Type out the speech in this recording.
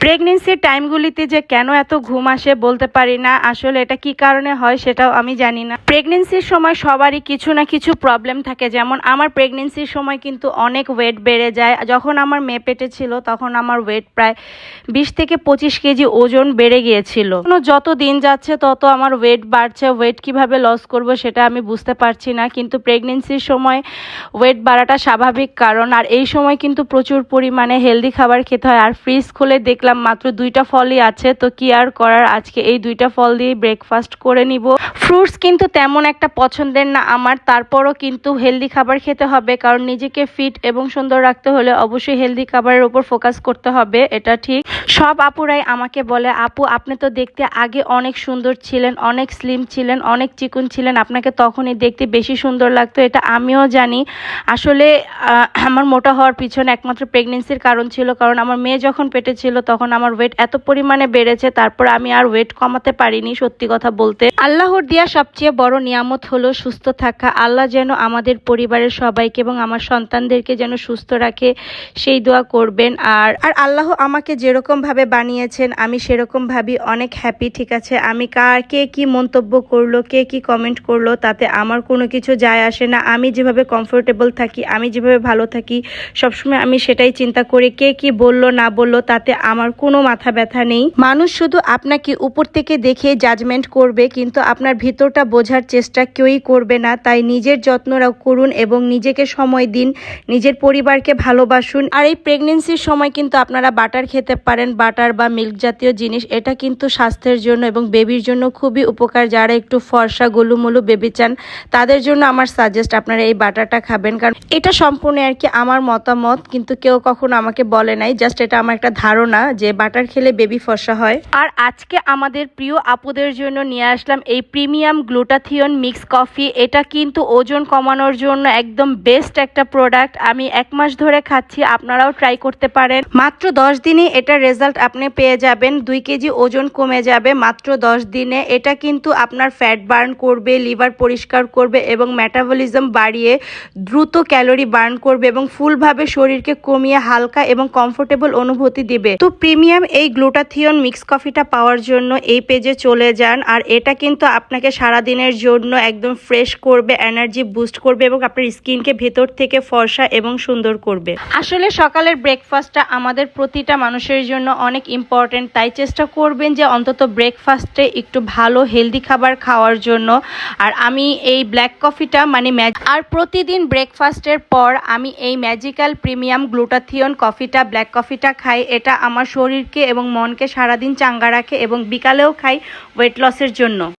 প্রেগনেন্সির টাইমগুলিতে যে কেন এত ঘুম আসে বলতে পারি না। আসলে এটা কি কারণে হয় সেটাও আমি জানি না। প্রেগনেন্সির সময় সবারই কিছু না কিছু প্রবলেম থাকে। যেমন আমার প্রেগনেন্সির সময় কিন্তু অনেক ওয়েট বেড়ে যায়। যখন আমার মেয়ে পেটে ছিল তখন আমার ওয়েট প্রায় বিশ থেকে পঁচিশ কেজি ওজন বেড়ে গিয়েছিল। যত দিন যাচ্ছে তত আমার ওয়েট বাড়ছে। ওয়েট কীভাবে লস করব সেটা আমি বুঝতে পারছি না। কিন্তু প্রেগনেন্সির সময় ওয়েট বাড়াটা স্বাভাবিক কারণ। আর এই সময় কিন্তু প্রচুর পরিমাণে হেলদি খাবার খেতে হয়। আর ফ্রিজ খুলে দেখলাম মাত্র দুইটা ফলই আছে, তো কি আর করার? আজকে এই দুইটা ফল দিয়ে ব্রেকফাস্ট করে নিব। ফ্রুটস কিন্তু তেমন একটা পছন্দের না আমার, তারপরও কিন্তু হেলদি খাবার খেতে হবে, কারণ নিজেকে ফিট এবং সুন্দর রাখতে হলে অবশ্যই হেলদি খাবারের উপর ফোকাস করতে হবে, এটা ঠিক। সব আপুরাই আমাকে বলে, আপু, আপনি তো দেখতে আগে অনেক সুন্দর ছিলেন, অনেক স্লিম ছিলেন, অনেক চিকুন ছিলেন, আপনাকে তখনই দেখতে বেশি সুন্দর লাগতো, এটা আমিও জানি। আসলে আমার মোটা হওয়ার পিছনে একমাত্র প্রেগনেন্সির কারণ ছিল, কারণ আমার মেয়ে যখন পেটে ছিল তখন আমার ওয়েট এত পরিমাণে বেড়েছে, তারপর আমি আর ওয়েট কমাতে পারিনি সত্যি কথা বলতে। আল্লাহর দেওয়া সবচেয়ে বড় নিয়ামত হলো সুস্থ থাকা। আল্লাহ যেন আমাদের পরিবারের সবাইকে এবং আমার সন্তানদেরকে যেন সুস্থ রাখে, সেই দোয়া করবেন। আর আর আল্লাহ আমাকে যেরকম ভাবে বানিয়েছেন, আমি সেরকম ভাবি অনেক হ্যাপি ঠিক আছে? আমি কার, কে কি মন্তব্য করল, কে কি কমেন্ট করল, তাতে আমার কোনো কিছু যায় আসে না। আমি যেভাবে কমফোর্টেবল থাকি, আমি যেভাবে ভালো থাকি, সবসময় আমি সেটাই চিন্তা করি, কে কি বলল, না বলল, তাতে আমার কোনো মাথা ব্যথা নেই। মানুষ শুধু আপনাকে উপর থেকে দেখে জাজমেন্ট করবে, কিন্তু আপনার ভিতরটা বোঝার চেষ্টা কেউই করবে না। তাই নিজের যত্নরাও করুন এবং নিজেকে সময় দিন, নিজের পরিবারকে ভালোবাসুন। আর এই প্রেগনেন্সির সময় কিন্তু আপনারা বাটার খেতে পারেন। বাটার বা মিল্ক জাতীয় জিনিস, এটা কিন্তু স্বাস্থ্যের জন্য এবং বেবির জন্য খুবই উপকার। যারা একটু ফর্সা, গোলুমুলু বেবি চান, তাদের জন্য আমার সাজেস্ট আপনারা এই বাটারটা খাবেন। কারণ এটা সম্পূর্ণ আর কি আমার মতামত, কিন্তু কেউ কখনো আমাকে বলে নাই। জাস্ট এটা আমার একটা ধারণা যে বাটার খেলে বেবি ফসা হয়। আর আজকে আমাদের প্রিয় আপুদের জন্য নিয়ে আসলাম এই প্রিমিয়াম গ্লুটাথিয়ন মিক্স কফি। এটা কিন্তু ওজন কমানোর জন্য একদম বেস্ট একটা প্রোডাক্ট আমি এক মাস ধরে খাচ্ছি, আপনারাও ট্রাই করতে পারেন। মাত্র দশ দিনে এটা রেজাল্ট আপনি পেয়ে যাবেন। দুই কেজি ওজন কমে যাবে মাত্র দশ দিনে। এটা কিন্তু আপনার ফ্যাট বার্ন করবে লিভার পরিষ্কার করবে এবং ম্যাটাবলিজম বাড়িয়ে দ্রুত ক্যালোরি বার্ন করবে এবং ফুলভাবে শরীরকে কমিয়ে হালকা এবং কমফোর্টেবল অনুভূতি দিবে। তো প্রিমিয়াম এই গ্লুটাথিয়ন মিক্স কফিটা পাওয়ার জন্য এই পেজে চলে যান। আর এটা কিন্তু আপনাকে সারা দিনের জন্য একদম ফ্রেশ করবে এনার্জি বুস্ট করবে এবং আপনার স্কিনকে ভেতর থেকে ফর্সা এবং সুন্দর করবে। আসলে সকালের ব্রেকফাস্টটা আমাদের প্রতিটা মানুষের জন্য অনেক ইম্পর্টেন্ট তাই চেষ্টা করবেন যে অন্তত ব্রেকফাস্টে একটু ভালো হেলদি খাবার খাওয়ার জন্য। আর আমি এই ব্ল্যাক কফিটা মানে আর প্রতিদিন ব্রেকফাস্টের পর আমি এই ম্যাজিক্যাল প্রিমিয়াম গ্লুটাথিয়ন কফিটা ব্ল্যাক কফিটা খাই। এটা আমার শরীরকে এবং মনকে সারাদিন চাঙ্গা রাখে এবং বিকালেও খাই ওয়েট লসের জন্য।